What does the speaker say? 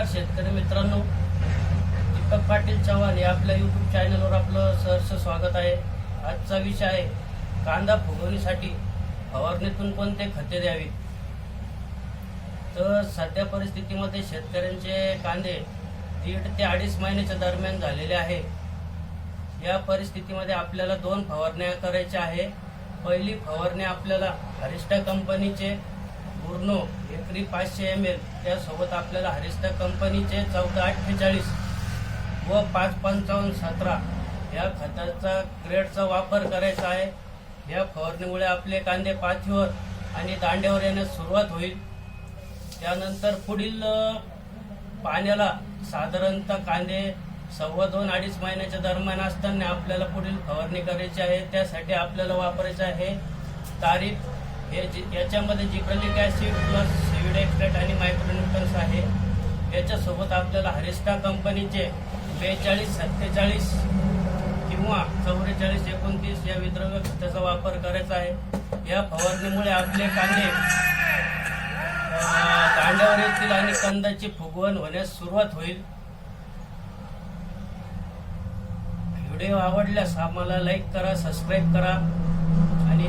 नमस्कार शेतकरी मित्रांनो दीपक पाटील चव्हाण या आपल्या यूट्यूब चॅनलवर आपलं सहर्ष स्वागत आहे. आजचा विषय आहे कांदा फुगवणीसाठी फवारणीतून कोणते खते द्यावी? तर सध्या परिस्थितीमध्ये शेतकऱ्यांचे कांदे दीड ते अडीच महिन्याच्या दरम्यान झालेले आहे. या परिस्थितीमध्ये आपल्याला दोन फवारण्या करायच्या आहे. पहिली फवारणी आपल्याला हरिष्ठा कंपनीचे गुर्नो एकरी पाचशे एम एल त्यासोबत आपल्याला हरिस्टा कंपनीचे चौदा अठ्ठेचाळीस व पाच पंचावन्न सतरा या खताचा ग्रेडचा वापर करायचा आहे. या फवारणीमुळे आपले कांदे पाथीवर आणि दांड्यावर येण्यास सुरुवात होईल. त्यानंतर पुढील पाण्याला साधारणतः कांदे सव्वा दोन अडीच महिन्याच्या दरम्यान असताना आपल्याला पुढील फवारणी करायची आहे. त्यासाठी आपल्याला वापरायचं आहे तारीख हे याच्यामध्ये gibberellic acid plus seaweed extract आणि मायक्रोन्युट्रन्स आहे याच्यासोबत आपल्याला हरिस्टा कंपनीचे बेचाळीस सत्तेचाळीस किंवा चौवेचाळीस एकोणतीस या विद्रव्य खताचा वापर करायचा आहे. या फवारणीमुळे आपले कांदे कांद्यावर येतील आणि कंदाची फुगवण होण्यास सुरुवात होईल. व्हिडिओ आवडल्यास आम्हाला लाईक करा सबस्क्राईब करा आणि